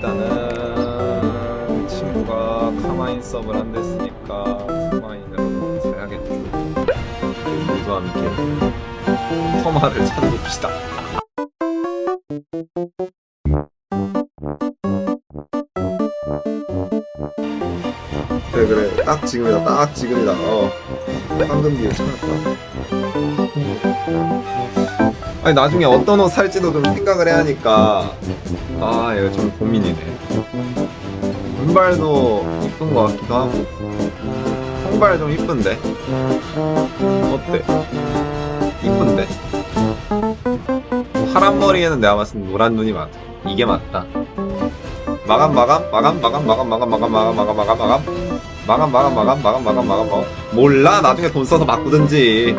일단은 친구가 카마인 서브를 안 됐으니까 카마인으로 사야겠죠. 모두와 함께 터마를 찾아봅시다. 그래 그래. 딱 지금이다 딱 지금이다. 어. 황금 비율 찾았다 아니 나중에 어떤 옷 살지도 좀 생각을 해야 하니까 아 이거 좀 고민이네 은발도 이쁜 것 같기도 하고 홍발 좀 이쁜데 어때? 이쁜데 파란 머리에는 내가 봤을 때 노란 눈이 많다 이게 맞다 마감 마감 마감 마감 마감 마감 마감 마감 마감 마감 마감 마감 마감 마감 마감 마감 마감 마감 몰라 나중에 돈 써서 바꾸든지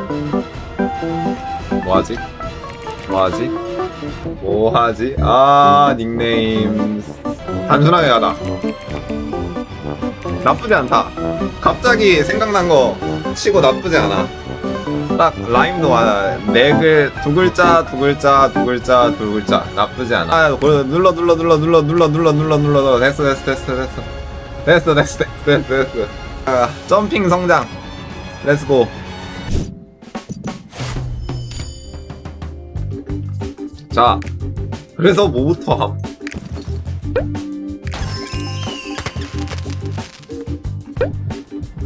뭐하지? 뭐하지? 뭐하지? 아 닉네임. 단순하게 가다. 나쁘지 않다. 갑자기 생각난 거 치고 나쁘지 않아. 딱 라임도 많아 네글 두 글자 두 글자 두 글자 두 글자. 나쁘지 않아. 아 눌러 눌러 눌러 눌러 눌러 눌러 눌러 눌러 눌러. 됐어 됐어 됐어 됐어. 됐어 됐어 됐어 됐어 아, 점핑 성장. 렛츠고 자 그래서 뭐부터 함?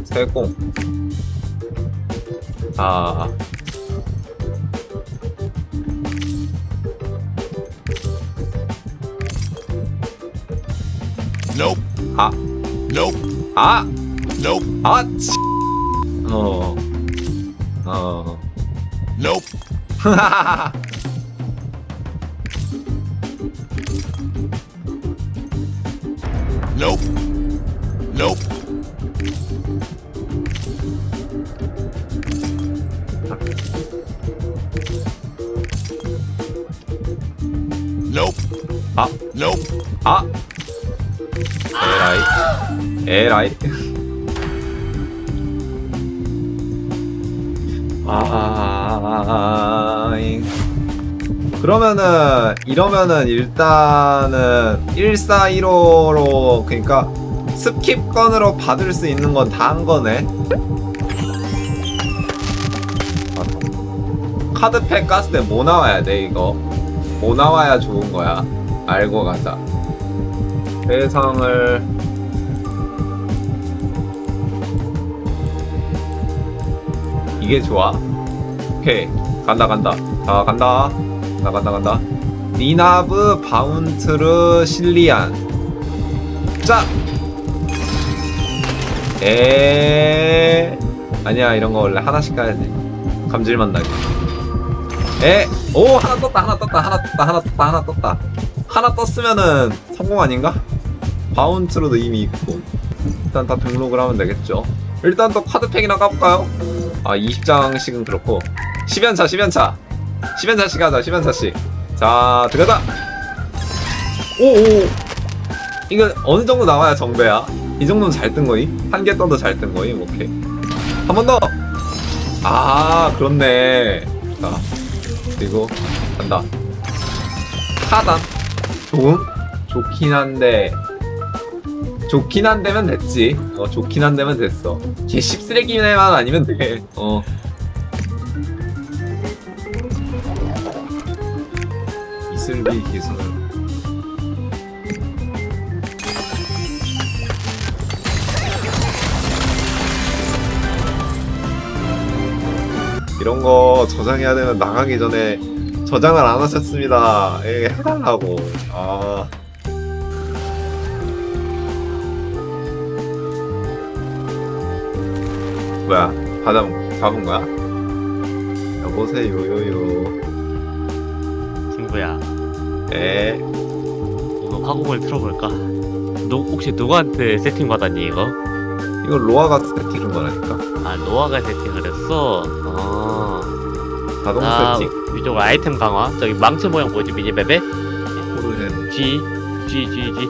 세공 아 Nope. 아, Nope. 아, Nope. 아, 치. 어, 어. Nope. Nope. Nope. Nope. 아, Nope. 아. 에라이, 에라이. 아, 그러면은 이러면은 일단은 1415로 그러니까 스킵 건으로 받을 수 있는 건 다 한 거네. 카드팩 깠을 때 뭐 나와야 돼 이거? 뭐 나와야 좋은 거야? 알고 가자. 세상을 이게 좋아. 오케이 간다 간다. 자 간다. 나 간다 간다. 니나브 바운트르 실리안. 자. 에 아니야 이런 거 원래 하나씩 가야 돼. 감질만 나게. 에, 오 하나 떴다 하나 떴다 하나 떴다 하나 떴다 하나 떴다 하나 떴으면은 성공 아닌가? 바운트로도 이미 있고 일단 다 등록을 하면 되겠죠 일단 또 카드팩이나 까볼까요? 아 20장씩은 그렇고 10연차 10연차 10연차씩 하자 10연차씩 자 들어가자. 오오 이거 어느 정도 나와야 정배야? 이 정도는 잘 뜬 거임? 한개 떠도 잘 뜬 거임? 오케이. 한 번 더! 아 그렇네. 자 그리고 간다. 하단. 좋음? 좋긴 한데. 좋긴 한데면 됐지. 어 좋긴 한데면 됐어. 개 씹쓰레기만 아니면 돼어 이슬비 기술 이런 거 저장해야 되면 나가기 전에 저장을 안 하셨습니다. 예, 해달라고. 아. 뭐야? 받아 잡은 거야? 여보세요, 요요. 친구야 에, 이거 화공을 틀어볼까? 너 혹시 누구한테 세팅 받았니 이거? 이거 로아가 세팅한 거라니까. 아 노아가 세팅을 했어. 아, 자동 나 세팅. 이쪽 아이템 강화. 저기 망치 모양 뭐지 미니맵에? 모르겠네. G G G G.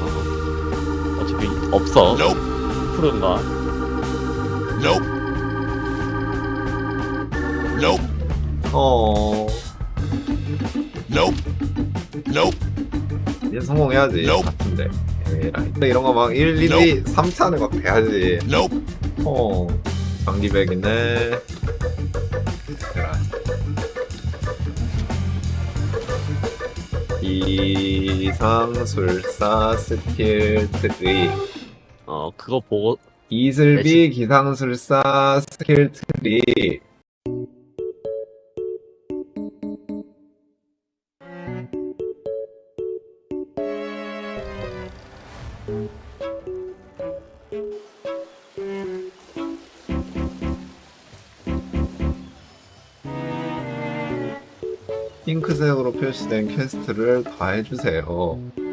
어, 어차피 없어. Nope. 푸른가? Nope. Nope. 어. Nope. Nope. 이제 성공해야지 Nope. 같은데 에라이. 근데 이런 거 막 1, 2, 2, 3차는 막 돼야지 Nope. 어 장기백이네. 기상술사 스킬 트리 어 그거 보고 이슬비 기상술사 스킬 트리 핑크색으로 표시된 퀘스트를 다 해주세요.